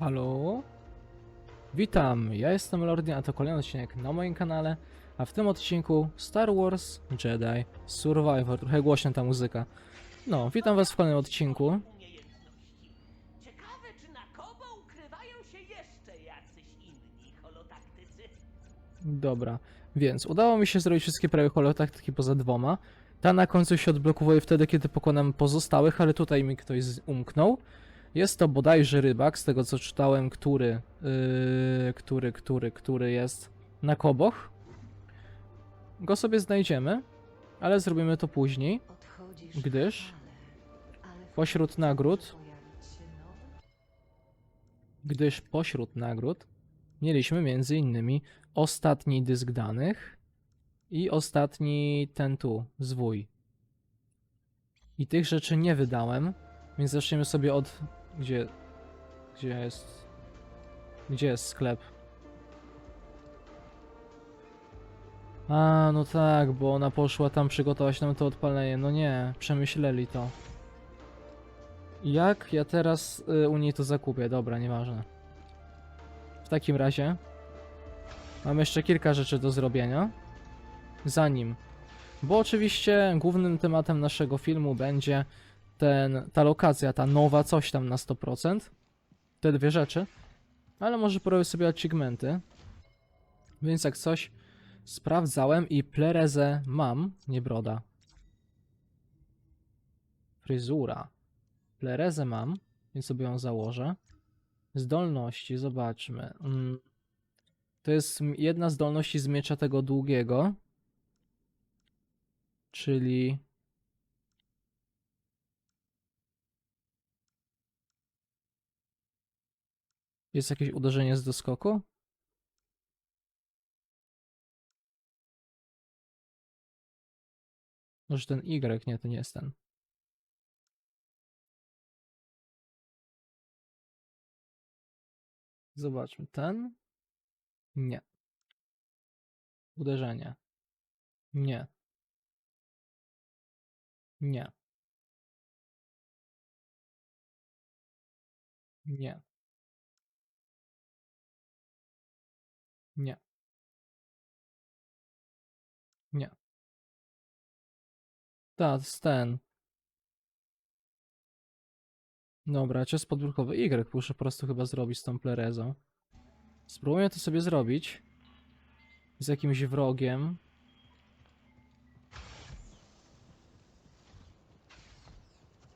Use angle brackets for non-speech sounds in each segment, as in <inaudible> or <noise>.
Halo? Witam, ja jestem Lordi, a to kolejny odcinek na moim kanale, a w tym odcinku Star Wars Jedi Survivor. Trochę głośna ta muzyka. No, witam was w kolejnym odcinku. Ciekawe, czy na Kobo ukrywają się jeszcze jacyś inni holotaktycy. Dobra, więc udało mi się zrobić wszystkie prawie holotaktyki poza dwoma. Ta na końcu się odblokowuje wtedy, kiedy pokonam pozostałych, ale tutaj mi ktoś umknął. Jest to bodajże rybak, z tego co czytałem, który, yy, który, który, który jest na koboch. Go sobie znajdziemy, ale zrobimy to później, Gdyż pośród nagród- gdyż pośród nagród mieliśmy między innymi ostatni dysk danych i ostatni ten tu, zwój. I tych rzeczy nie wydałem, więc zaczniemy sobie od... Gdzie... Gdzie jest... Gdzie jest sklep? A, no tak, bo ona poszła tam przygotować nam to odpalenie. No nie, przemyśleli to. Jak ja teraz y, u niej to zakupię? Dobra, nieważne. W takim razie mam jeszcze kilka rzeczy do zrobienia. Zanim. Bo oczywiście głównym tematem naszego filmu będzie ten, ta lokacja, ta nowa coś tam na 100%. Te dwie rzeczy. Ale może porobię sobie achievements. Więc jak coś sprawdzałem i plerezę mam, nie broda. Fryzura. Plerezę mam, więc sobie ją założę. Zdolności, zobaczmy. Mm. To jest jedna zdolności z miecza tego długiego. Czyli. Jest jakieś uderzenie z doskoku? Może ten Y, nie, to nie jest ten. Zobaczmy, ten? Nie. Uderzenie. Nie. Nie. Nie. Nie. Nie. Tak, ten. Dobra, cios podbrójkowy Y muszę po prostu chyba zrobić z tą plerezą. Spróbuję to sobie zrobić. Z jakimś wrogiem.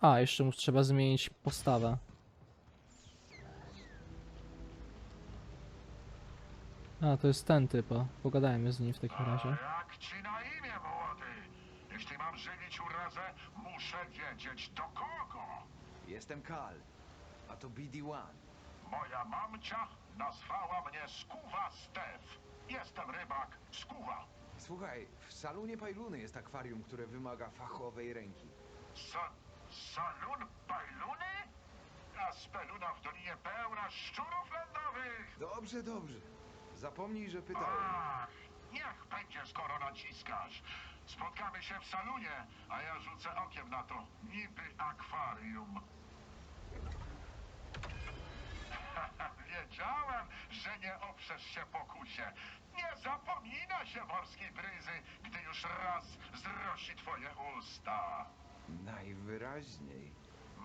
A, jeszcze mu trzeba zmienić postawę. A, to jest ten typ. o. Pogadajmy z nim w takim razie. Jak ci na imię, młody? Jeśli mam żywić urazę, muszę wiedzieć do kogo. Jestem Kal, a to BD-1. Moja mamcia nazwała mnie Skuwa Stef. Jestem rybak Skuwa. Słuchaj, w salonie Pajluny jest akwarium, które wymaga fachowej ręki. Sa salun Bajluny? A speluna w dolinie pełna szczurów lądowych. Dobrze, dobrze. Zapomnij, że pytałem. Ach, niech będzie, skoro naciskasz. Spotkamy się w salonie, a ja rzucę okiem na to niby akwarium. <laughs> Wiedziałem, że nie oprzesz się pokusie. Nie zapomina się morskiej bryzy, gdy już raz zrosi twoje usta. Najwyraźniej.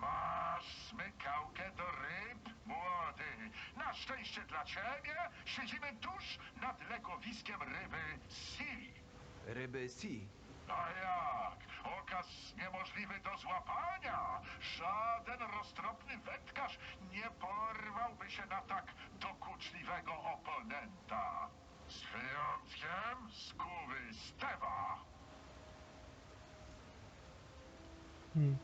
Masz smykałkę do ryb, młody. Na szczęście dla ciebie siedzimy tuż nad legowiskiem ryby Sea. Ryby Sea. A jak? Okaz niemożliwy do złapania. Żaden roztropny wędkarz nie porwałby się na tak dokuczliwego oponenta. Z wyjątkiem skóry Stewa. Hmm.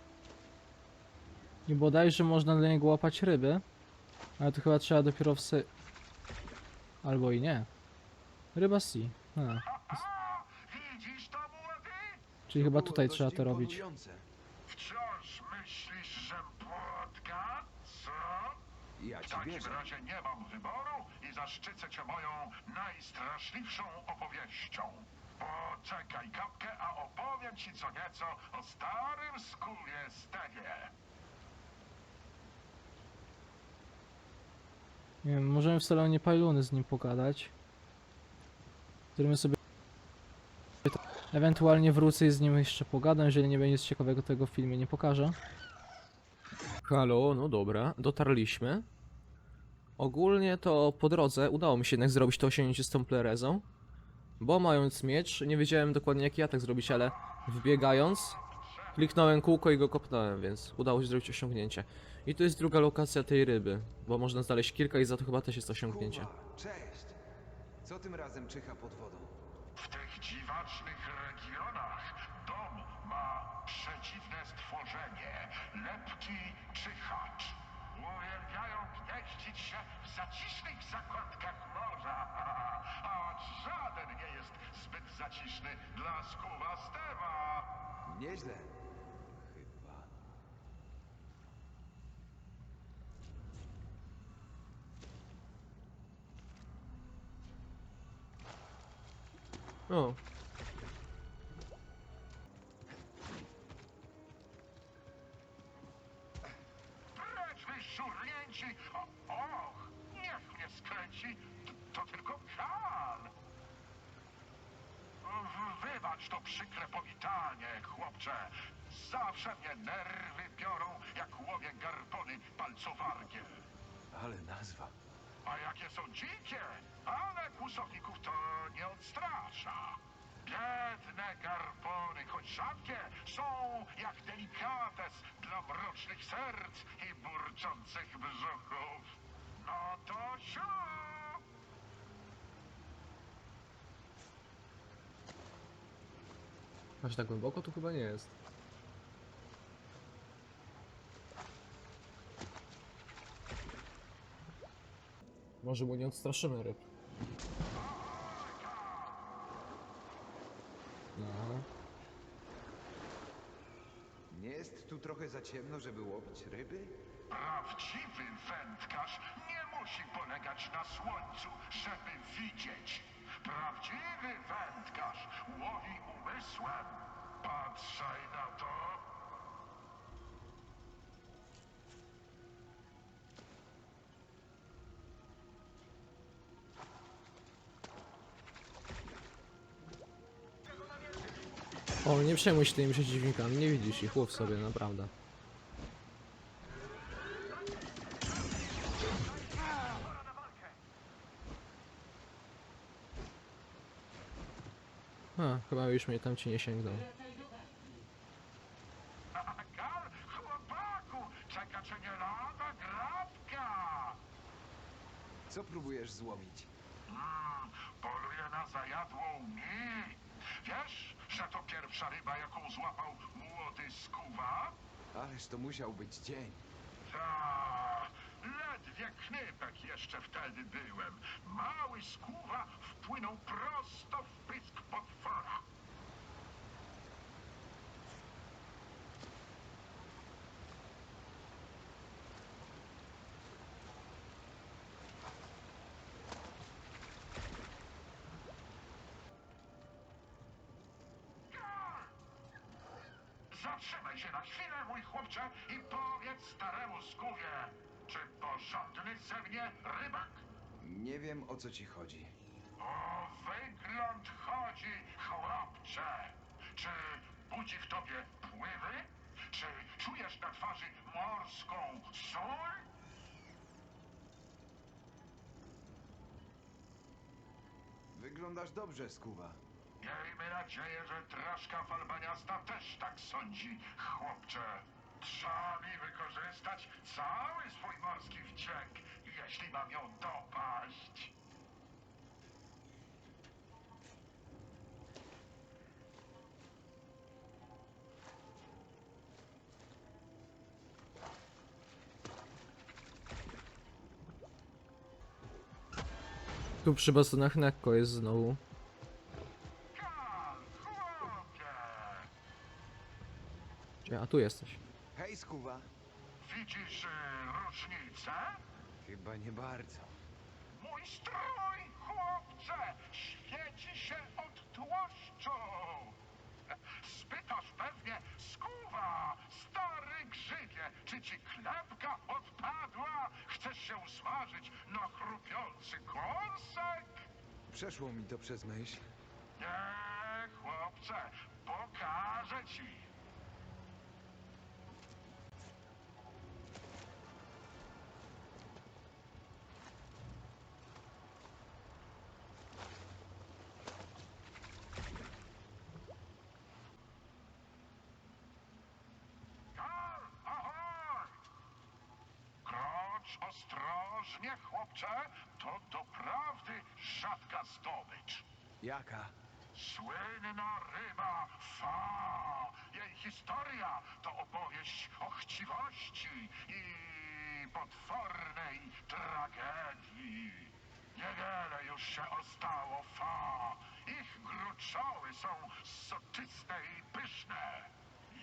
I bodajże można do niego łapać ryby. Ale to chyba trzeba dopiero w sy... Albo i nie. Ryba sea. A! Widzisz to, młody? czyli chyba tutaj trzeba to robić. Wciąż myślisz, że płotka? Co? Ja W ci takim wierzę. razie nie mam wyboru i zaszczycę cię moją najstraszliwszą opowieścią. Poczekaj kapkę, a opowiem ci co nieco o starym skórie Stewie. Nie wiem, możemy w salonie Pajluny z nim pogadać. Którym sobie... Ewentualnie wrócę i z nim jeszcze pogadam, jeżeli nie będzie nic ciekawego tego w filmie nie pokażę. Halo, no dobra, dotarliśmy. Ogólnie to po drodze udało mi się jednak zrobić to osiągnięcie z tą plerezą. Bo mając miecz, nie wiedziałem dokładnie jaki atak zrobić, ale wbiegając, kliknąłem kółko i go kopnąłem, więc udało się zrobić osiągnięcie. I to jest druga lokacja tej ryby, bo można znaleźć kilka i za to chyba też jest osiągnięcie. Kuba, cześć! Co tym razem czyha pod wodą? W tych dziwacznych regionach dom ma przeciwne stworzenie, lepki czyhacz. Uwielbiają gnieździć się w zacisznych zakątkach morza, <laughs> a żaden nie jest zbyt zaciszny dla skuwa Stewa. Nieźle. Chyba. O, Precz wy szurnięci! O, och, niech mnie skręci, to, to tylko kal. W- Wybacz to przykre powitanie, chłopcze. Zawsze mnie nerwy biorą, jak łowię garpony palcowargiem. Ale nazwa. A jakie są dzikie, ale kłusowników to nie odstrasza. Biedne garpony, choć rzadkie, są jak delikates dla mrocznych serc i burczących brzuchów. No to siu! aż tak głęboko tu chyba nie jest. Może mu nie odstraszymy ryb. No. Nie jest tu trochę za ciemno, żeby łowić ryby? Prawdziwy wędkarz nie musi polegać na słońcu, żeby widzieć. Prawdziwy wędkarz łowi umysłem. Patrzaj na to. O, nie przejmuj się tymi przeciwnikami, nie widzisz ich, łów sobie, naprawdę. A, chyba już mnie tam ci nie sięgnął. Gal, chłopaku, czeka cię nie lada grabka. Co próbujesz złowić? Mm, poluję na zajadłą mi. Wiesz, że to pierwsza ryba, jaką złapał młody skuwa? Ależ to musiał być dzień. Ta, ledwie knypek jeszcze wtedy byłem. Mały skuwa wpłynął prosto w pysk potwora. Zatrzymaj się na chwilę, mój chłopcze, i powiedz staremu skuwie, czy porządny ze mnie rybak? Nie wiem o co ci chodzi. O wygląd chodzi, chłopcze. Czy budzi w tobie pływy? Czy czujesz na twarzy morską sól? Wyglądasz dobrze, Skuwa. Miejmy nadzieję, że traszka falbaniasta też tak sądzi, chłopcze. Trzeba mi wykorzystać cały swój morski wdzięk, jeśli mam ją dopaść. Tu przy bastonach Nekko jest znowu. Tu jesteś. Hej, Skuwa! Widzisz różnicę? Chyba nie bardzo. Mój strój, chłopcze, świeci się od tłuszczu. Spytasz pewnie, skuwa, stary grzybie, czy ci klepka odpadła? Chcesz się usmażyć na chrupiący kąsek? Przeszło mi to przez myśl. Nie, chłopcze, pokażę ci. Ostrożnie, chłopcze, to doprawdy rzadka zdobycz. Jaka? Słynna ryba Fa. Jej historia to opowieść o chciwości i potwornej tragedii. Niewiele już się ostało Fa. Ich gruczoły są soczyste i pyszne.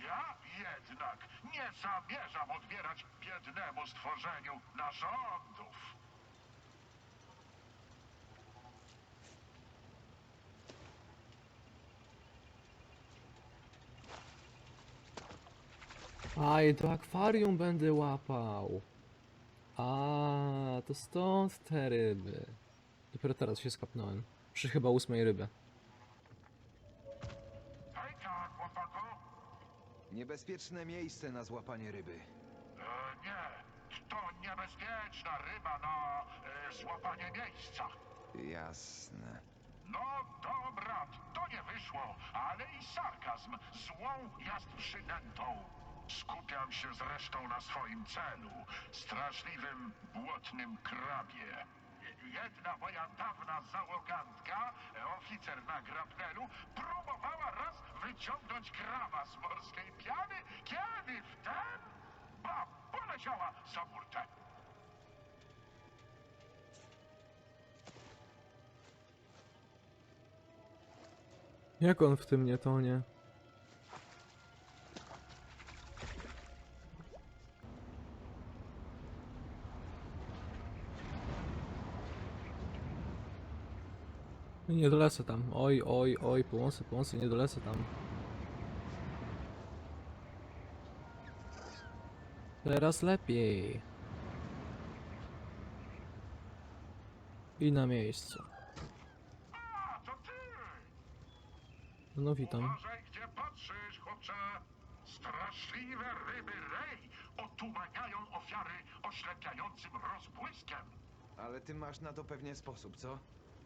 Ja jednak nie zamierzam odbierać biednemu stworzeniu narządów. Aj, do akwarium będę łapał. A, to stąd te ryby. Dopiero teraz się skapnąłem. Przy chyba ósmej ryby. Hejka, chłopaku. Niebezpieczne miejsce na złapanie ryby. E, nie, to niebezpieczna ryba na e, złapanie miejsca. Jasne. No dobra, to nie wyszło, ale i sarkazm złą jest przynętą. Skupiam się zresztą na swoim celu, straszliwym, błotnym krabie. Jedna moja dawna załogantka, e, oficer na grapnelu, próbowała raz wyciągnąć kraba z morskiej piany, kiedy wtem, bam, poleciała za burtę. Jak on w tym nie tonie? Nie dolecę tam. Oj, oj, oj, pomocy, pomocy, nie dolecę tam. Teraz lepiej. I na miejscu. A, to ty! No witam. Uważaj, gdzie patrzysz, chłopcze. Straszliwe ryby rej otumaniają ofiary oślepiającym rozbłyskiem. Ale ty masz na to pewnie sposób, co?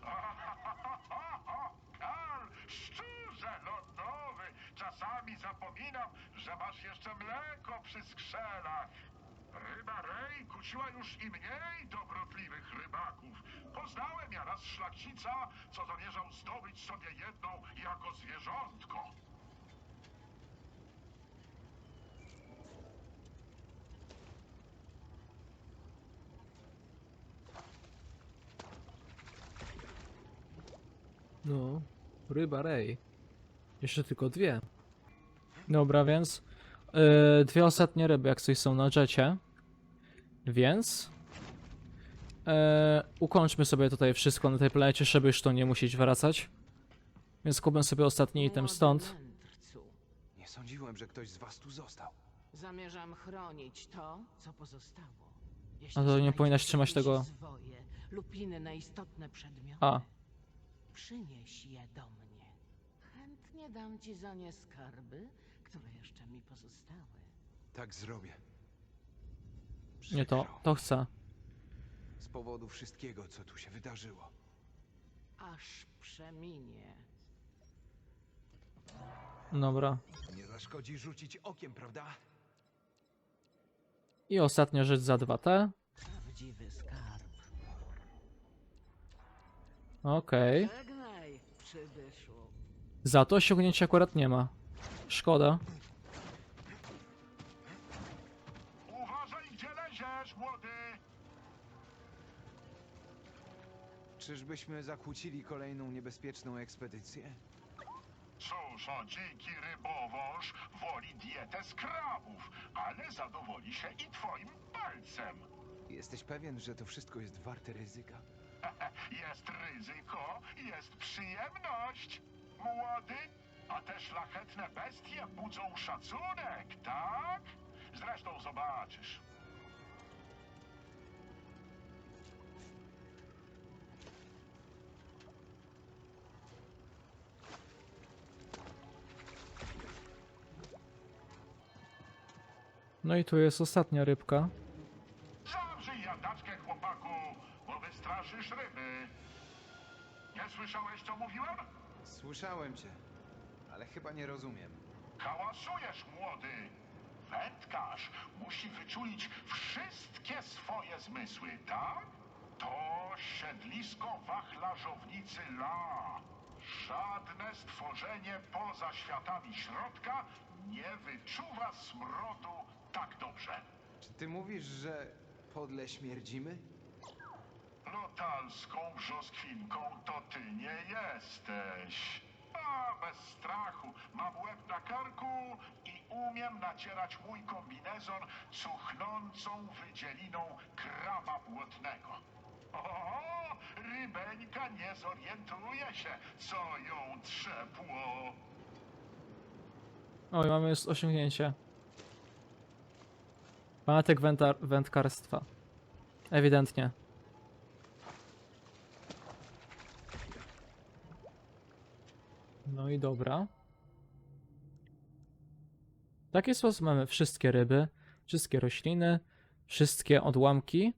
<laughs> Karl, szczurze lądowy, czasami zapominam, że masz jeszcze mleko przy skrzelach. Ryba rej kusiła już i mniej dobrotliwych rybaków. Poznałem ja raz szlachcica, co zamierzał zdobyć sobie jedną jako zwierzątko. No, ryba rej. Jeszcze tylko dwie. Dobra, więc yy, dwie ostatnie ryby, jak coś są na jecie. Więc yy, ukończmy sobie tutaj wszystko na tej planecie, żeby już to nie musieć wracać. Więc kupię sobie ostatni item stąd. Nie sądziłem, że ktoś z was tu został. Zamierzam chronić to, co pozostało. A Jeśli to nie powinnaś trzymać tego- Zwoje lub inne istotne przedmioty, A, przynieś je do mnie. Chętnie dam ci za nie skarby, które jeszcze mi pozostały. Tak zrobię. nie to, Przykro. to chcę. Z powodu wszystkiego, co tu się wydarzyło. Aż przeminie. Dobra. Nie zaszkodzi rzucić okiem, prawda? I ostatnia rzecz za 2T. Prawdziwy skarb. Okej. Żegnaj, przybyszu. Za to osiągnięcia akurat nie ma. Szkoda. Uważaj, gdzie leziesz, młody! Czyżbyśmy zakłócili kolejną niebezpieczną ekspedycję? Cóż, o dziki rybowąż woli dietę z krabów, ale zadowoli się i twoim palcem. Jesteś pewien, że to wszystko jest warte ryzyka? <laughs> Jest ryzyko, jest przyjemność. Młody, A te szlachetne bestie budzą szacunek, tak? Zresztą zobaczysz. No i tu jest ostatnia rybka. Zawrzyj jadaczkę, chłopaku, bo wystraszysz ryby. Nie słyszałeś, co mówiłem? Słyszałem cię, ale chyba nie rozumiem. Hałasujesz, młody. Wędkarz musi wyczulić wszystkie swoje zmysły, tak? To siedlisko wachlarzownicy La. Żadne stworzenie poza światami środka nie wyczuwa smrodu tak dobrze. Czy ty mówisz, że podle śmierdzimy? Lotalską brzoskwinką to ty nie jesteś. A bez strachu, mam łeb na karku i umiem nacierać mój kombinezon cuchnącą wydzieliną kraba błotnego. O, rybeńka nie zorientuje się, co ją trzepło. Oj, mamy już osiągnięcie. Fanatyk wędkarstwa. Ewidentnie. No i dobra. W taki sposób mamy wszystkie ryby, wszystkie rośliny, wszystkie odłamki,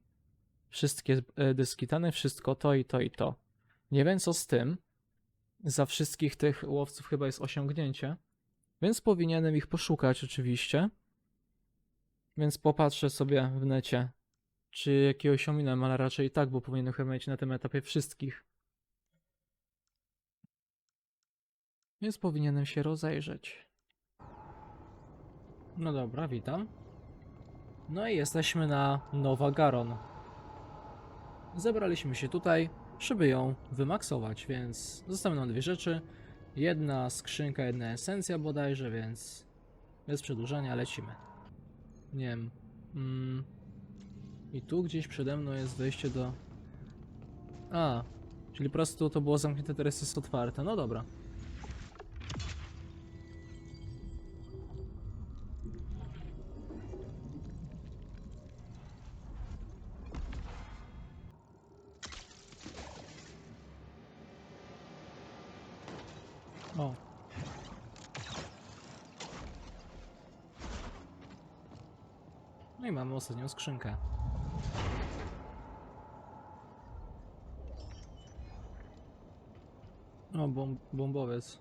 wszystkie e, dyskitany, wszystko to i to i to. Nie wiem co z tym. Za wszystkich tych łowców chyba jest osiągnięcie. Więc powinienem ich poszukać oczywiście. Więc popatrzę sobie w necie, czy jakiegoś ominąłem, ale raczej tak, bo powinienem chyba mieć na tym etapie wszystkich. Więc powinienem się rozejrzeć. No dobra, witam. No i jesteśmy na Nowa Garon. Zebraliśmy się tutaj, żeby ją wymaksować, więc zostały nam dwie rzeczy. Jedna skrzynka, jedna esencja bodajże, więc bez przedłużania lecimy. Nie wiem. Mm. I tu gdzieś przede mną jest wejście do... A, czyli po prostu to było zamknięte, teraz jest otwarte. No dobra. No i mamy ostatnią skrzynkę. O, bom bombowiec.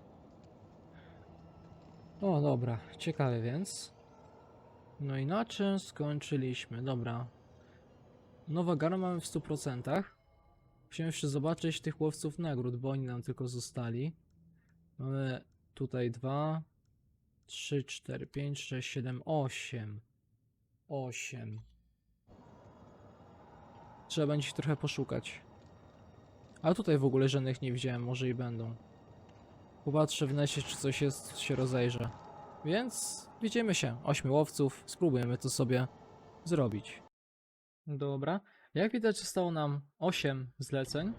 O, dobra, ciekawe więc. No i na czym skończyliśmy? Dobra. Nowa gara mamy w 100%. Chciałem jeszcze zobaczyć tych łowców nagród, bo oni nam tylko zostali. Mamy tutaj 2, 3, 4, 5, 6, 7, 8. 8. Trzeba będzie ich trochę poszukać. Ale tutaj w ogóle żadnych nie widziałem, może i będą. Popatrzę w necie, czy coś jest, się rozejrzę. Więc widzimy się. Ośmiu łowców, spróbujemy to sobie zrobić. Dobra. Jak widać zostało nam 8 zleceń.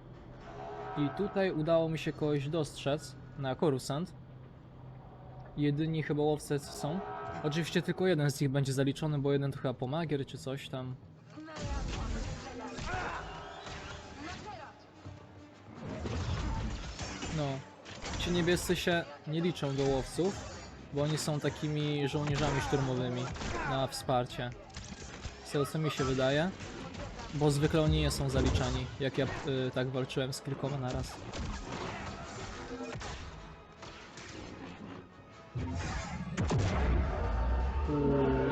I tutaj udało mi się kogoś dostrzec na Korusant. Jedyni chyba łowcy są. Oczywiście tylko jeden z nich będzie zaliczony, bo jeden to chyba pomagier czy coś tam. No, ci niebiescy się nie liczą do łowców, bo oni są takimi żołnierzami szturmowymi na wsparcie. Z tego co mi się wydaje, bo zwykle oni nie są zaliczani, jak ja y, tak walczyłem z kilkoma naraz. Uuu,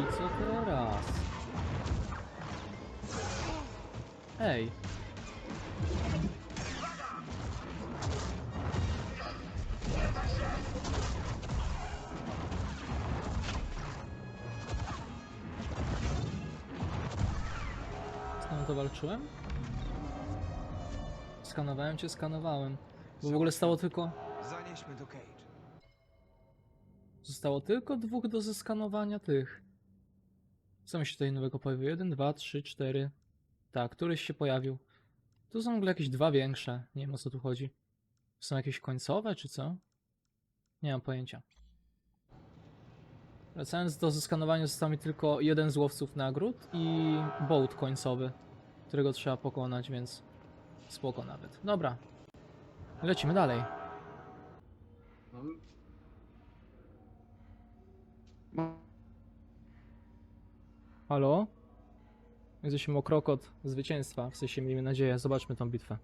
i co teraz? Ej. Z kim to walczyłem? Skanowałem cię, skanowałem. Bo w ogóle stało tylko... Zostało tylko dwóch do zeskanowania tych. Co mi się tutaj nowego pojawiło? 1, 2, 3, 4. Tak, któryś się pojawił. Tu są w ogóle jakieś dwa większe. Nie wiem o co tu chodzi. Są jakieś końcowe czy co? Nie mam pojęcia. Wracając do zeskanowania został mi tylko jeden z łowców nagród i boat końcowy, którego trzeba pokonać, więc spoko nawet. Dobra. Lecimy dalej. Halo? Jesteśmy o krok od zwycięstwa, w sensie miejmy nadzieję. Zobaczmy tą bitwę.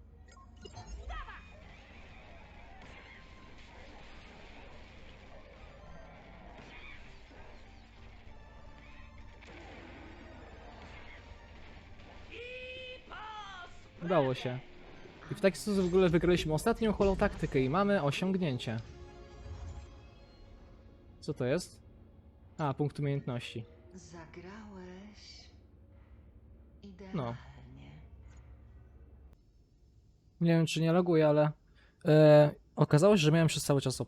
Udało się. I w taki sposób w ogóle wygraliśmy ostatnią holotaktykę i mamy osiągnięcie. Co to jest? A, punkt umiejętności. Zagrałeś No. idealnie. Nie wiem, czy nie loguję, ale e, okazało się, że miałem przez cały czas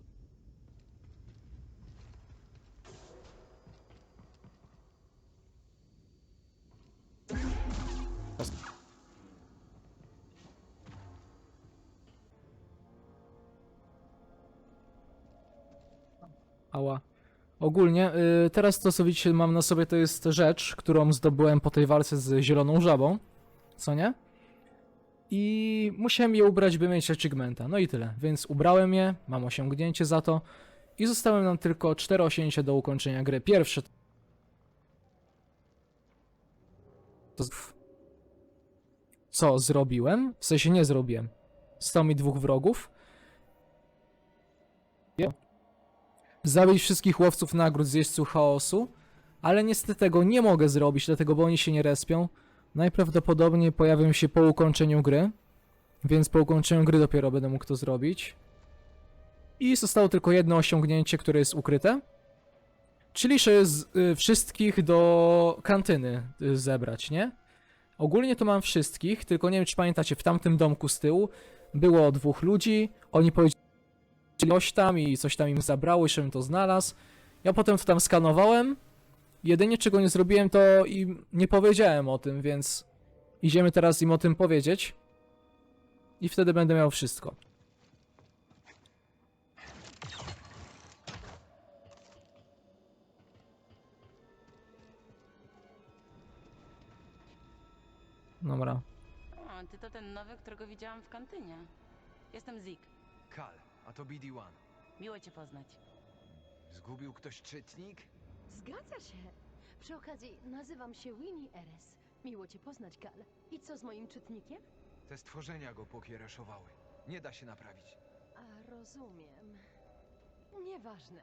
Ogólnie, y, teraz to co widzicie mam na sobie to jest rzecz, którą zdobyłem po tej walce z zieloną żabą. Co nie? I musiałem je ubrać, by mieć achievementa. No i tyle. Więc ubrałem je, mam osiągnięcie za to. I zostały nam tylko 4 osiągnięcia do ukończenia gry. Pierwsze to... Co zrobiłem? W sensie nie zrobiłem. Stał mi dwóch wrogów. Zabić wszystkich łowców nagród z chaosu. Ale niestety tego nie mogę zrobić, dlatego bo oni się nie respią. Najprawdopodobniej pojawią się po ukończeniu gry, więc po ukończeniu gry dopiero będę mógł to zrobić. I zostało tylko jedno osiągnięcie, które jest ukryte. Czyli że z y, wszystkich do kantyny y, zebrać, nie? Ogólnie to mam wszystkich, tylko nie wiem czy pamiętacie, w tamtym domku z tyłu było dwóch ludzi, oni powiedzieli coś tam i coś tam im zabrało, żebym to znalazł. Ja potem to tam skanowałem, Jedynie czego nie zrobiłem, to im nie powiedziałem o tym, więc idziemy teraz im o tym powiedzieć. I wtedy będę miał wszystko. Dobra. O, ty to ten nowy, którego widziałam w kantynie. Jestem Zik. Kal, a to BD-1. Miło cię poznać. Zgubił ktoś czytnik? Zgadza się. Przy okazji, nazywam się Winnie Eres. Miło cię poznać, Kal. I co z moim czytnikiem? Te stworzenia go pokiereszowały. Nie da się naprawić. A, rozumiem. Nieważne.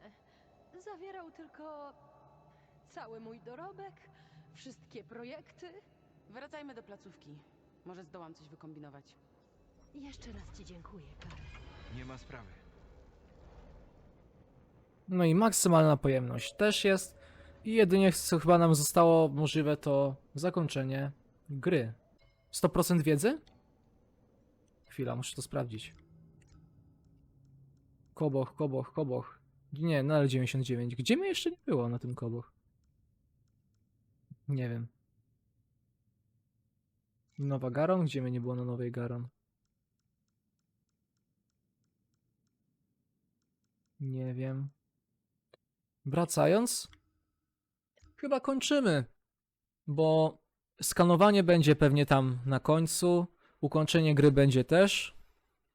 Zawierał tylko cały mój dorobek, wszystkie projekty. Wracajmy do placówki. Może zdołam coś wykombinować. Jeszcze raz ci dziękuję, Kal. Nie ma sprawy. No i maksymalna pojemność też jest. I jedynie co chyba nam zostało możliwe to zakończenie gry. 100% wiedzy? Chwila, muszę to sprawdzić. Koboch, koboch, koboch. Nie, nadal 99. Gdzie mnie jeszcze nie było na tym koboch? Nie wiem. Nowa Garon? Gdzie mnie nie było na nowej Garon? Nie wiem. Wracając, chyba kończymy, bo skanowanie będzie pewnie tam na końcu, ukończenie gry będzie też,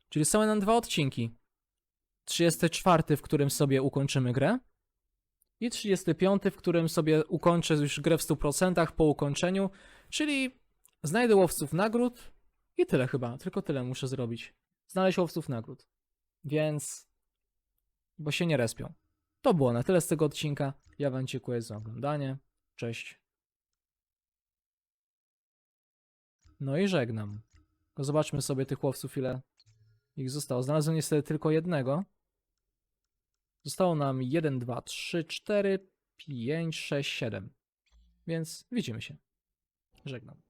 czyli są nam dwa odcinki. 34, w którym sobie ukończymy grę i 35, w którym sobie ukończę już grę w 100% po ukończeniu, czyli znajdę łowców nagród i tyle chyba, tylko tyle muszę zrobić. Znaleźć łowców nagród. Więc... bo się nie respią. To było na tyle z tego odcinka. Ja Wam dziękuję za oglądanie. Cześć. No i żegnam. Tylko Zobaczmy sobie tych łowców, ile ich zostało. Znalazłem niestety tylko jednego. Zostało nam 1, 2, 3, 4, 5, 6, 7. Więc widzimy się. Żegnam.